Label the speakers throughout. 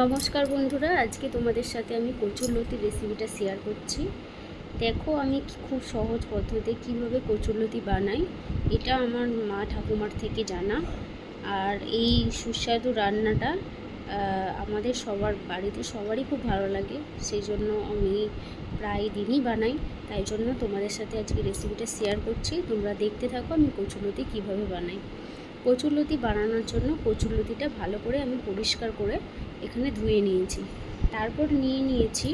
Speaker 1: নমস্কার বন্ধুরা, আজকে তোমাদের সাথে আমি কচুরলতির রেসিপিটা শেয়ার করছি। দেখো, আমি খুব সহজ পদ্ধতিতে কীভাবে কচুরলতি বানাই, এটা আমার মা ঠাকুমার থেকে জানা। আর এই সুস্বাদু রান্নাটা আমাদের সবার বাড়িতে সবারই খুব ভালো লাগে, সেই জন্য আমি প্রায় দিনই বানাই। তাই জন্য তোমাদের সাথে আজকে রেসিপিটা শেয়ার করছি। তোমরা দেখতে থাকো আমি কচুরলতি কীভাবে বানাই। কচুরলতি বানানোর জন্য কচুরলতিটা ভালো করে আমি পরিষ্কার করে এখানে ধুয়ে নিয়েছি। তারপর নিয়ে নিয়েছি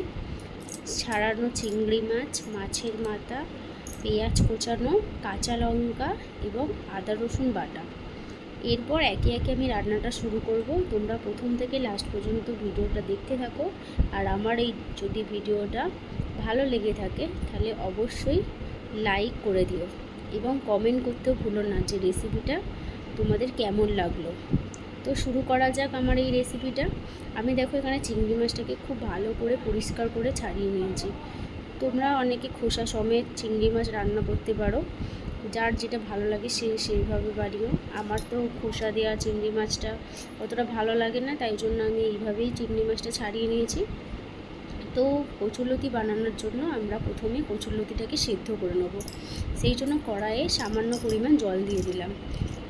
Speaker 1: ছাড়ানো চিংড়ি মাছ, মাছের মাথা, পেঁয়াজ কোচানো, কাঁচা লঙ্কা এবং আদা রসুন বাটা। এরপর একে একে আমি রান্নাটা শুরু করব। তোমরা প্রথম থেকে লাস্ট পর্যন্ত ভিডিওটা দেখতে থাকো। আর আমার এই যদি ভিডিওটা ভালো লেগে থাকে, তাহলে অবশ্যই লাইক করে দিও। এবং কমেন্ট করতেও ভুলো না যে রেসিপিটা তোমাদের কেমন লাগল। তো শুরু করা যাক আমার এই রেসিপিটা আমি দেখো এখানে চিংড়ি মাছটাকে খুব ভালো করে পরিষ্কার করে ছাড়িয়ে নিয়েছি। তোমরা অনেকে খোসা সমেত চিংড়ি মাছ রান্না করতে পারো। যার যেটা ভালো লাগে সে সেইভাবে বাড়িও আমার তো খোসা দেওয়া চিংড়ি মাছটা অতটা ভালো লাগে না, তাই জন্য আমি এইভাবেই চিংড়ি মাছটা ছাড়িয়ে নিয়েছি। তো কচুরলতি বানানোর জন্য আমরা প্রথমে কচুরলতিটাকে সেদ্ধ করে নেব। সেই জন্য কড়াইয়ে সামান্য পরিমাণ জল দিয়ে দিলাম।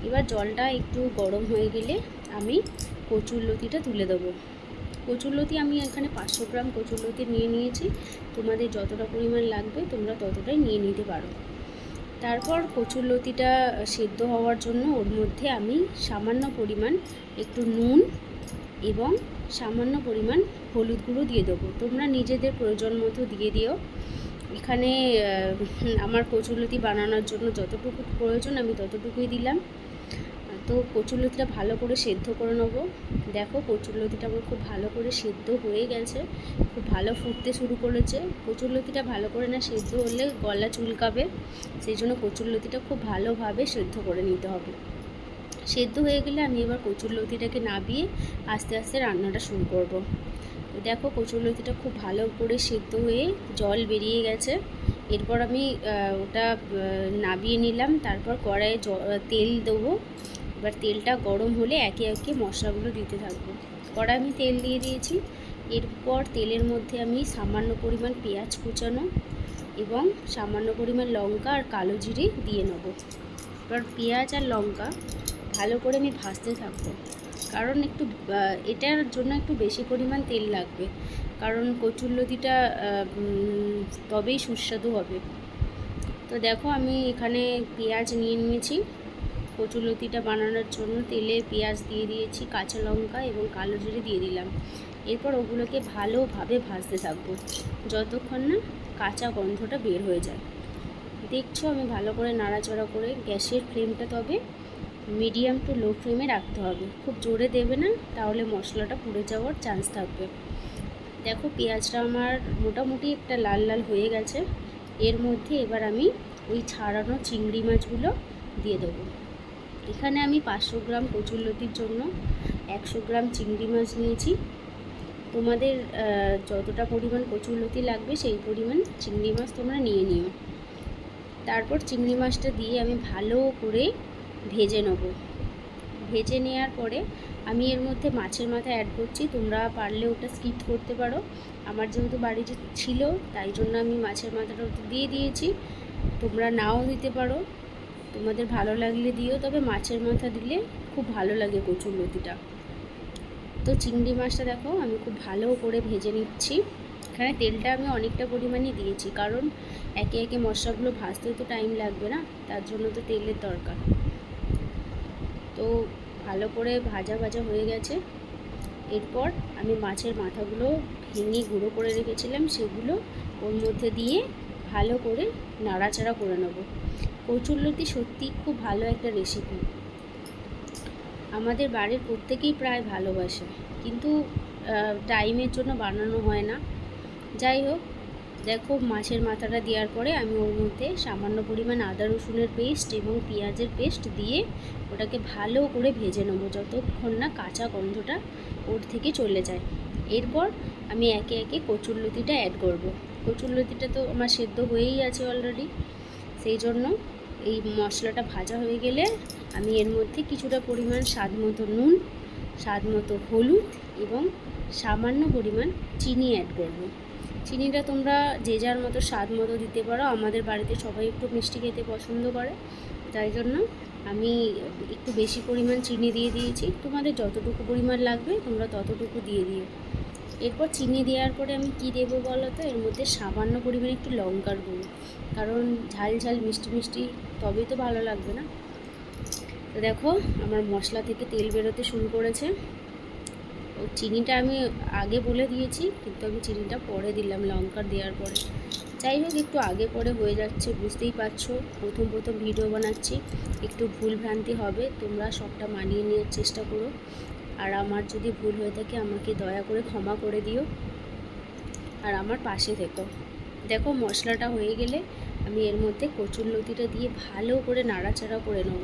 Speaker 1: এবার জলটা একটু গরম হয়ে গেলে আমি কচুরলতিটা তুলে দেবো। কচুরলতি আমি এখানে পাঁচশো গ্রাম কচুরলতি নিয়ে নিয়েছি। তোমাদের যতটা পরিমাণ লাগবে তোমরা ততটাই নিয়ে নিতে পারো। তারপর কচুরলতিটা সেদ্ধ হওয়ার জন্য ওর মধ্যে আমি সামান্য পরিমাণ একটু নুন এবং সামান্য পরিমাণ হলুদ গুঁড়ো দিয়ে দেবো। তোমরা নিজেদের প্রয়োজন মতো দিয়ে দিও। এখানে আমার কচুরলতি বানানোর জন্য যতটুকু প্রয়োজন আমি ততটুকুই দিলাম। তো কচুরলতিটা ভালো করে সেদ্ধ করে নেব। দেখো কচুরলতিটা আমার খুব ভালো করে সেদ্ধ হয়ে গেছে, খুব ভালো ফুটতে শুরু করেছে। কচুরলতিটা ভালো করে না সেদ্ধ হলে গলা চুলকাবে, সেই জন্য কচুরলতিটা খুব ভালোভাবে সেদ্ধ করে নিতে হবে। সেদ্ধ হয়ে গেলে আমি এবার কচুরলতিটাকে নাবিয়ে আস্তে আস্তে রান্নাটা শুরু করব। দেখো কচুরলতিটা খুব ভালো করে সেদ্ধ হয়ে জল বেরিয়ে গেছে। এরপর আমি ওটা নাবিয়ে নিলাম, তারপর কড়াইয়ে তেল দেবো। এবার তেলটা গরম হলে একে একে মশলাগুলো দিতে থাকব। কড়াই আমি তেল দিয়ে দিয়েছি। এরপর তেলের মধ্যে আমি সামান্য পরিমাণ পেঁয়াজ কুচানো এবং সামান্য পরিমাণ লঙ্কা আর কালো জিরে দিয়ে নেব। এবার পেঁয়াজ আর লঙ্কা ভালো করে আমি ভাজতে থাকব। কারণ একটু এটার জন্য একটু বেশি পরিমাণ তেল লাগবে। কারণ উম, তবেই সুস্বাদু হবে। তো দেখো আমি এখানে পেঁয়াজ নিয়ে নিয়েছি। কচুলতিটা বানানোর জন্য তেলে পেঁয়াজ দিয়ে দিয়েছি, কাঁচা লঙ্কা এবং কালো জিরে দিয়ে দিলাম। এরপর ওগুলোকে ভালোভাবে ভাজতে থাকব। যতক্ষণ না কাঁচা গন্ধটা বের হয়ে যায়। দেখছ আমি ভালো করে নাড়াচাড়া করে গ্যাসের ফ্লেমটা তবে মিডিয়াম টু লো ফ্লেমে রাখতে হবে। খুব জোরে দেবে না, তাহলে মশলাটা পুড়ে যাওয়ার চান্স থাকবে। দেখো পেঁয়াজটা আমার মোটামুটি একটা লাল লাল হয়ে গেছে। এর মধ্যে এবার আমি ওই ছাড়ানো চিংড়ি মাছগুলো দিয়ে দেবো। এখানে আমি পাঁচশো গ্রাম কচুরলতির জন্য একশো গ্রাম চিংড়ি মাছ নিয়েছি। তোমাদের যতটা পরিমাণ কচুরলতি লাগবে সেই পরিমাণ চিংড়ি মাছ তোমরা নিয়ে নিও। তারপর চিংড়ি মাছটা দিয়ে আমি ভালো করে ভেজে নেব। ভেজে নেওয়ার পরে আমি এর মধ্যে মাছের মাথা অ্যাড করছি। তোমরা পারলে ওটা স্কিপ করতে পারো। আমার যেহেতু বাড়িতে ছিল, তাই জন্য আমি মাছের মাথাটা দিয়ে দিয়েছি। তোমরা নাও দিতে পারো। তোমাদের ভালো লাগলে দিও, তবে মাছের মাথা দিলে খুব ভালো লাগে কচুর লতিটা। তো চিংড়ি মাছটা দেখো, আমি খুব ভালো করে ভেজে নিচ্ছি। এখানে তেলটা আমি অনেকটা পরিমাণে দিয়েছি, কারণ একে একে মশলাগুলো ভাজতেও তো টাইম লাগবে না, তার জন্য তো তেলের দরকার। তো ভালো করে ভাজা ভাজা হয়ে গেছে। এরপর আমি মাছের মাথাগুলো ভেঙে গুঁড়ো করে রেখেছিলাম, সেগুলো ওর মধ্যে দিয়ে ভালো করে নাড়াচাড়া করে নেব। কচুরলতি সত্যি খুব ভালো একটা রেসিপি আমাদের বাড়ির প্রত্যেকেই প্রায় ভালোবাসে, কিন্তু টাইমের জন্য বানানো হয় না। যাই হোক, দেখো মাছের মাথাটা দেওয়ার পরে আমি ওর মধ্যে সামান্য পরিমাণ আদা রসুনের পেস্ট এবং পেঁয়াজের পেস্ট দিয়ে ওটাকে ভালো করে ভেজে নেব যতক্ষণ না কাঁচা গন্ধটা ওর থেকে চলে যায়। এরপর আমি একে একে কচুরলতিটা অ্যাড করব। কচুরলতিটা তো আমার সেদ্ধ হয়েই আছে অলরেডি সেই জন্য এই মশলাটা ভাজা হয়ে গেলে আমি এর মধ্যে কিছুটা পরিমাণ স্বাদ মতো নুন, স্বাদ মতো হলুদ এবং সামান্য পরিমাণ চিনি অ্যাড করব। চিনিটা তোমরা যে যার মতো স্বাদ মতো দিতে পারো। আমাদের বাড়িতে সবাই একটু মিষ্টি খেতে পছন্দ করে। তাই জন্য আমি একটু বেশি পরিমাণ চিনি দিয়ে দিয়েছি। তোমাদের যতটুকু পরিমাণ লাগবে তোমরা ততটুকু দিয়ে দিও। এরপর চিনি দেওয়ার পরে আমি কি দেবো বলো তো? এর মধ্যে সামান্য পরিমাণে একটু লঙ্কার গুঁড়ো। কারণ ঝাল ঝাল, মিষ্টি মিষ্টি, তবেই তো ভালো লাগবে না? তো দেখো, আমার মশলা থেকে তেল বেরোতে শুরু করেছে। ও চিনিটা আমি আগে বলে দিয়েছি, কিন্তু আমি চিনিটা পরে দিলাম লঙ্কার দেওয়ার পরে। যাই হোক, একটু আগে পরে হয়ে যাচ্ছে, বুঝতেই পারছ। প্রথম প্রথম ভিডিও বানাচ্ছি। একটু ভুল ভ্রান্তি হবে, তোমরা সবটা মানিয়ে নেওয়ার চেষ্টা করো। আর আমার যদি ভুল হয়ে থাকে, আমাকে দয়া করে ক্ষমা করে দিও। আর আমার পাশে থেকো। দেখো, মশলাটা হয়ে গেলে আমি এর মধ্যে কচুর লতিটা দিয়ে ভালো করে নাড়াচাড়া করে নেব।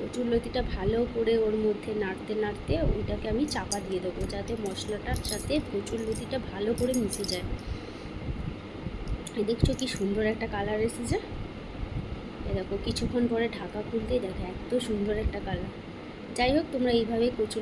Speaker 1: কচুর লতিটা ভালো করে ওর মধ্যে নাড়তে নাড়তে ওইটাকে আমি চাপা দিয়ে দেবো, যাতে মশলাটার সাথে কচুর লতিটা ভালো করে মিশে যায়। দেখছ কি সুন্দর একটা কালার এসেছে। দেখো, কিছুক্ষণ পরে ঢাকা খুলতেই দেখো, এত সুন্দর একটা কালার। যাই হোক তোমরা এইভাবে কচুর